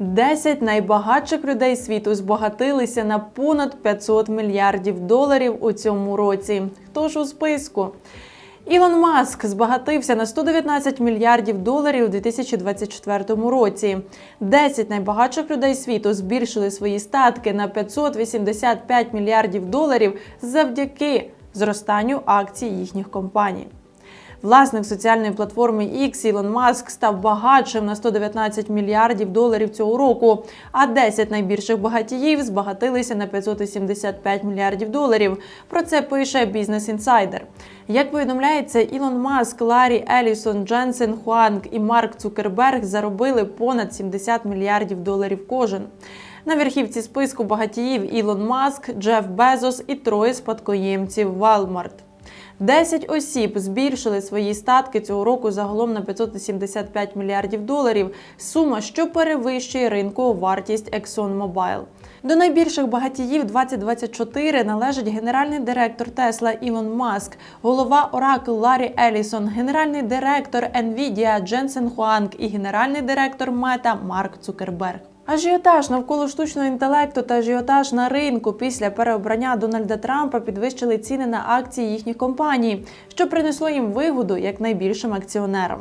10 найбагатших людей світу збагатилися на понад 500 мільярдів доларів у цьому році. Хто ж у списку? Ілон Маск збагатився на 119 мільярдів доларів у 2024 році. 10 найбагатших людей світу збільшили свої статки на 585 мільярдів доларів завдяки зростанню акцій їхніх компаній. Власник соціальної платформи X Ілон Маск став багатшим на 119 мільярдів доларів цього року. А 10 найбільших багатіїв збагатилися на 575 мільярдів доларів. Про це пише Business Insider. Як повідомляється, Ілон Маск, Ларі Елісон, Дженсен Хуанг і Марк Цукерберг заробили понад 70 мільярдів доларів кожен. На верхівці списку багатіїв Ілон Маск, Джеф Безос і троє спадкоємців Walmart. 10 осіб збільшили свої статки цього року загалом на 575 мільярдів доларів. Сума, що перевищує ринкову вартість ExxonMobil. До найбільших багатіїв 2024 належить генеральний директор Тесла Ілон Маск, голова Oracle Ларі Елісон, генеральний директор Nvidia Дженсен Хуанг і генеральний директор Мета Марк Цукерберг. Ажіотаж навколо штучного інтелекту та ажіотаж на ринку після переобрання Дональда Трампа підвищили ціни на акції їхніх компаній, що принесло їм вигоду як найбільшим акціонерам.